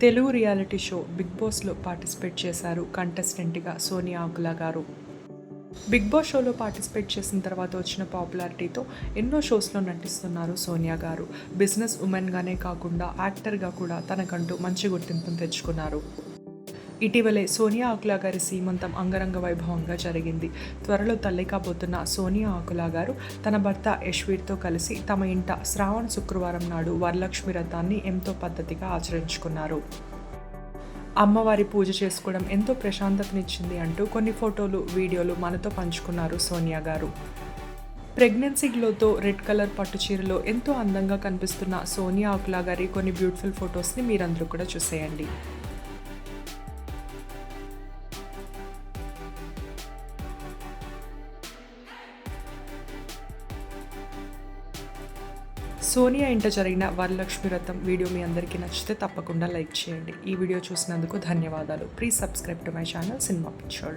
Telugu reality show big బాస్లో participate చేశారు కంటెస్టెంట్గా సోనియా ఆకులా గారు. బిగ్ బాస్ షోలో పార్టిసిపేట్ చేసిన తర్వాత వచ్చిన పాపులారిటీతో ఎన్నో షోస్లో నటిస్తున్నారు సోనియా గారు. బిజినెస్ ఉమెన్గానే కాకుండా యాక్టర్గా కూడా తనకంటూ మంచి గుర్తింపును తెచ్చుకున్నారు. ఇటీవలే సోనియా ఆకులా గారి సీమంతం అంగరంగ వైభవంగా జరిగింది. త్వరలో తల్లి కాబోతున్న సోనియా ఆకులా గారు తన భర్త యశ్వీర్తో కలిసి తమ ఇంట శ్రావణ శుక్రవారం నాడు వరలక్ష్మి వ్రతాన్ని ఎంతో పద్ధతిగా ఆచరించుకున్నారు. అమ్మవారి పూజ చేసుకోవడం ఎంతో ప్రశాంతతనిచ్చింది అంటూ కొన్ని ఫోటోలు వీడియోలు మనతో పంచుకున్నారు సోనియా గారు. ప్రెగ్నెన్సీ గ్లోతో రెడ్ కలర్ పట్టు చీరలో ఎంతో అందంగా కనిపిస్తున్న సోనియా ఆకులా గారి కొన్ని బ్యూటిఫుల్ ఫొటోస్ని మీరందరూ కూడా చూసేయండి. సోనియా ఇంట జరిగిన వరలక్ష్మి వ్రతం వీడియో మీ అందరికీ నచ్చితే తప్పకుండా లైక్ చేయండి. ఈ వీడియో చూసినందుకు ధన్యవాదాలు. Please subscribe to my channel cinema picture